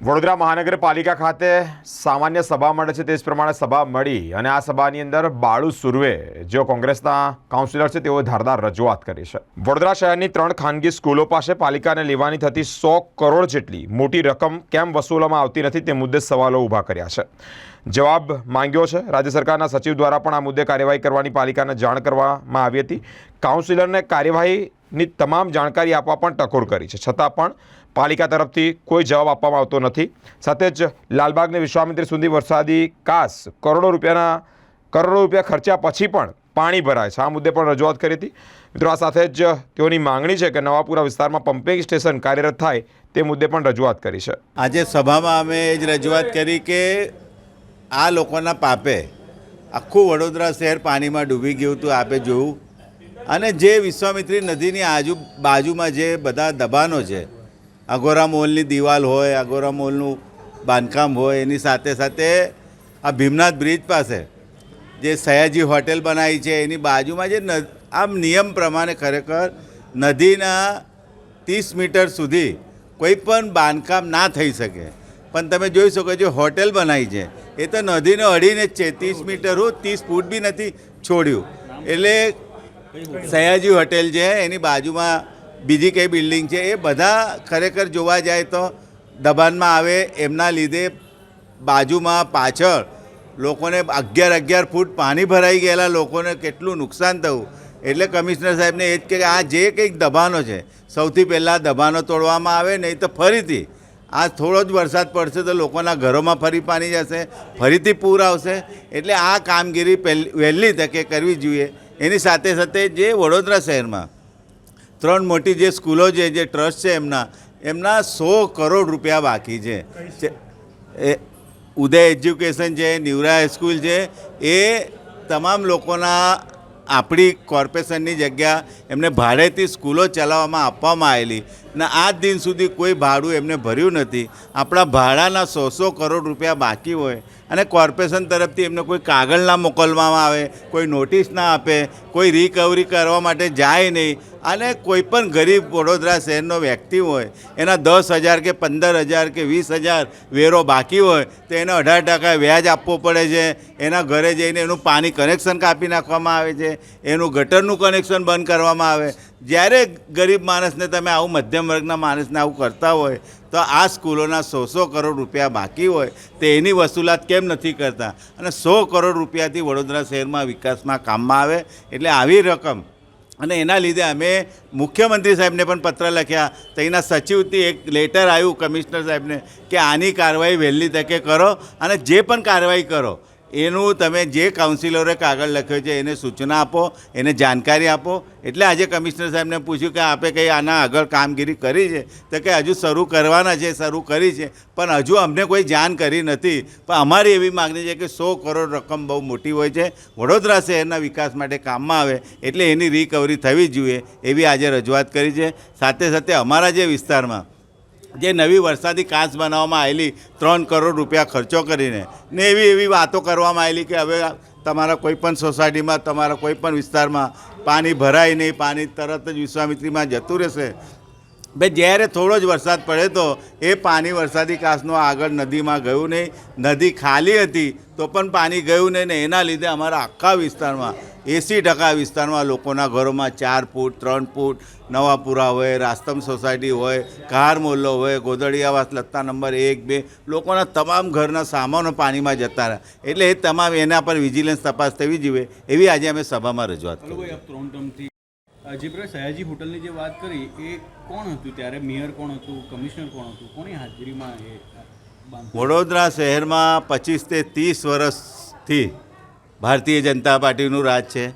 વડોદરા મહાનગરપાલિકા ખાતે સામાન્ય સભા મળે છે. તે જ પ્રમાણે સભા મળી અને આ સભાની અંદર બાળુ સુરવે, જેઓ કોંગ્રેસના કાઉન્સિલર છે, તેઓએ ધારદાર રજૂઆત કરી છે. વડોદરા શહેરની ત્રણ ખાનગી સ્કૂલો પાસે પાલિકાને લેવાની થતી સો કરોડ જેટલી મોટી રકમ કેમ વસૂલવામાં આવતી નથી તે મુદ્દે સવાલો ઊભા કર્યા છે. જવાબ માંગ્યો છે. રાજ્ય સરકારના સચિવ દ્વારા પણ આ મુદ્દે કાર્યવાહી કરવાની પાલિકાને જાણ કરવામાં આવી હતી. કાઉન્સિલરને કાર્યવાહીની તમામ જાણકારી આપવા પણ ટકોર કરી છે. છતાં પણ પાલિકા તરફથી કોઈ જવાબ આપવામાં આવતો નથી. સાથે જ લાલબાગને વિશ્વામિત્રી સુધી વરસાદી કાસ કરોડો રૂપિયાના, કરોડો રૂપિયા ખર્ચ્યા પછી પણ પાણી ભરાય છે. આ મુદ્દે પણ રજૂઆત કરી હતી. મિત્રો, આ સાથે જ તેઓની માંગણી છે કે નવાપુરા વિસ્તારમાં પમ્પિંગ સ્ટેશન કાર્યરત થાય તે મુદ્દે પણ રજૂઆત કરી છે. આજે સભામાં અમે એ જ રજૂઆત કરી કે આ લોકોના પાપે આખું વડોદરા શહેર પાણીમાં ડૂબી ગયું હતું. આપે જોયું અને જે વિશ્વામિત્રી નદીની આજુ, બાજુમાં જે બધા દબાણો છે અગોરા મોલની દિવાલ હોય અગોરા મોલનું બાંધકામ હોય, એની સાથે સાથે આ ભીમનાથ બ્રિજ પાસે જે સયાજી હોટેલ બનાવી છે, એની બાજુમાં જે આમ નિયમ પ્રમાણે ખરેખર નદીના ત્રીસ મીટર સુધી કોઈ પણ બાંધકામ ના થઈ શકે. પણ તમે જોઈ શકો જે હોટેલ બનાવી છે, એ તો નદીને અડીને જ છે, ત્રીસ મીટર હું ત્રીસ ફૂટ બી નથી છોડ્યું. એટલે સયાજી હોટેલ છે, એની બાજુમાં બીજી કઈ બિલ્ડિંગ છે, એ બધા ખરેખર જોવા જાય તો દબાણમાં આવે. એમના લીધે બાજુમાં પાછળ લોકોને અગિયાર અગિયાર ફૂટ પાણી ભરાઈ ગયેલા લોકોને કેટલું નુકસાન થયું. એટલે કમિશનર સાહેબને એ જ કે આ જે કંઈક દબાણો છે, સૌથી પહેલાં દબાણો તોડવામાં આવે, નહીં તો ફરીથી આ થોડો જ વરસાદ પડશે તો લોકોના ઘરોમાં ફરી પાણી જશે, ફરીથી પૂર આવશે. એટલે આ કામગીરી પહેલી, વહેલી તકે કરવી જોઈએ. એની સાથે સાથે જે વડોદરા શહેરમાં ત્રણ મોટી જે સ્કૂલો છે, જે ટ્રસ્ટ છે એમના એમના સો કરોડ રૂપિયા બાકી છે. ઉદય એજ્યુકેશન છે નિવરા હાઈસ્કૂલ છે, એ તમામ લોકોના આપણી કોર્પોરેશનની જગ્યા એમને ભાડેથી સ્કૂલો ચલાવવામાં આપવામાં આવેલી. ને આજ દિન સુધી કોઈ ભાડું એમને ભર્યું નથી. આપણા ભાડાના સો સો કરોડ રૂપિયા બાકી હોય અને કોર્પોરેશન તરફથી એમને કોઈ કાગળ ના મોકલવામાં આવે, કોઈ નોટિસ ના આપે, કોઈ રિકવરી કરવા માટે જાય નહીં. અને કોઈ પણ ગરીબ વડોદરા શહેરનો વ્યક્તિ હોય, એના દસ હજાર કે પંદર હજાર કે વીસ હજાર વેરો બાકી હોય, તો એને અઢાર ટકા વ્યાજ આપવો પડે છે. એના ઘરે જઈને એનું પાણી કનેક્શન કાપી નાખવામાં આવે છે. એનું ગટરનું કનેક્શન બંધ કરવામાં આવે. જ્યારે ગરીબ માણસને તમે આવું મધ્યમ વર્ગના માણસને આવું કરતા હોય, તો આ સ્કૂલોના સો સો કરોડ રૂપિયા બાકી હોય, તો એની વસૂલાત કેમ નથી કરતા? અને સો કરોડ રૂપિયાથી વડોદરા શહેરમાં વિકાસમાં કામમાં આવે, એટલે આવી રકમ. અને એના લીધે અમે મુખ્યમંત્રી સાહેબને પણ પત્ર લખ્યા, તો એના સચિવથી એક લેટર આવ્યું કમિશનર સાહેબને, કે આની કાર્યવાહી વહેલી તકે કરો અને જે પણ કાર્યવાહી કરો એનું તમે જે કાઉન્સિલરે કાગળ લખ્યો છે, એને સૂચના આપો, એને જાણકારી આપો. એટલે આજે કમિશનર સાહેબને પૂછ્યું કે આપે કંઈ આના આગળ કામગીરી કરી છે? તો કે હજુ શરૂ કરવાના છે, શરૂ કરી છે. પણ હજુ અમને કોઈ જાણ કરી નથી. પણ અમારી એવી માગણી છે કે સો કરોડ રકમ બહુ મોટી હોય છે. વડોદરા શહેરના વિકાસ માટે કામમાં આવે, એટલે એની રિકવરી થવી જોઈએ, એવી આજે રજૂઆત કરી છે. સાથે સાથે અમારા જે વિસ્તારમાં જે નવી વરસાદી કાંચ બનાવવામાં આવેલી ત્રણ કરોડ રૂપિયા ખર્ચો કરીને ને એવી એવી વાતો કરવામાં આવેલી કે હવે તમારા કોઈ પણ સોસાયટીમાં, તમારા કોઈપણ વિસ્તારમાં પાણી ભરાય નહીં, પાણી તરત જ વિશ્વામિત્રીમાં જતું રહેશે. ભાઈ જ્યારે થોડો જ વરસાદ પડે તો એ પાણી વરસાદી કાસનો આગળ નદીમાં ગયું નહીં. નદી ખાલી હતી તો પણ પાણી ગયું નહીં ને એના લીધે અમારા આખા વિસ્તારમાં, એંસી ટકા વિસ્તારમાં લોકોના ઘરોમાં ચાર ફૂટ, ત્રણ ફૂટ, નવાપુરા હોય, રાસ્તમ સોસાયટી હોય કાર મોલ્લો હોય ગોદડી લત્તા નંબર એક, બે, લોકોના તમામ ઘરના સામાનો પાણીમાં જતા રહ્યા. એટલે એ તમામ એના પર વિજિલન્સ તપાસ થવી જોઈએ એવી આજે અમે સભામાં રજૂઆત કરી. જે પ્રકારે સયાજી હોટલની જે વાત કરી, એ કોણ હતું ત્યારે? મેયર કોણ હતું? કમિશનર કોણ હતું? કોની હાજરીમાં એ વડોદરા શહેરમાં પચીસ તે ત્રીસ વર્ષથી ભારતીય જનતા પાર્ટીનું રાજ છે.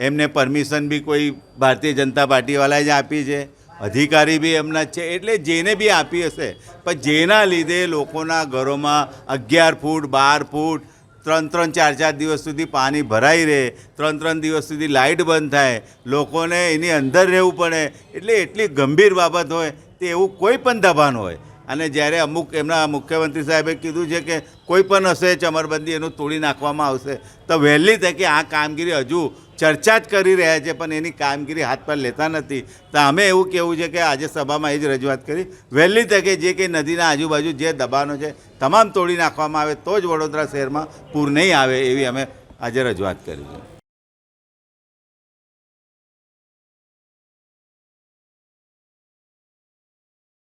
એમને પરમિશન બી કોઈ ભારતીય જનતા પાર્ટીવાળાએ જ આપી છે. અધિકારી બી એમના જ છે. એટલે જેને બી આપી હશે. પણ જેના લીધે લોકોના ઘરોમાં અગિયાર ફૂટ, બાર ફૂટ ત્રણ ત્રણ, ચાર ચાર દિવસ સુધી પાણી ભરાઈ રહે, ત્રણ ત્રણ દિવસ સુધી લાઇટ બંધ થાય, લોકોને એની અંદર રહેવું પડે, એટલે એટલી ગંભીર બાબત હોય, તે એવું કોઈ પણ દબાણ હોય. અને જ્યારે અમુક એમના મુખ્યમંત્રી સાહેબે કીધું છે કે કોઈ પણ હશે ચમરબંધી એનું તોડી નાખવામાં આવશે, તો વહેલી તકે આ કામગીરી હજુ ચર્ચા જ કરી રહ્યા છે, પણ એની કામગીરી હાથ પર લેતા નથી. તો અમે એવું કહેવું છે કે આજે સભામાં એ જ રજૂઆત કરી. વહેલી તકે જે કંઈ નદીના આજુબાજુ જે દબાણો છે, તમામ તોડી નાખવામાં આવે, તો જ વડોદરા શહેરમાં પૂર નહીં આવે એવી અમે આજે રજૂઆત કરી છે.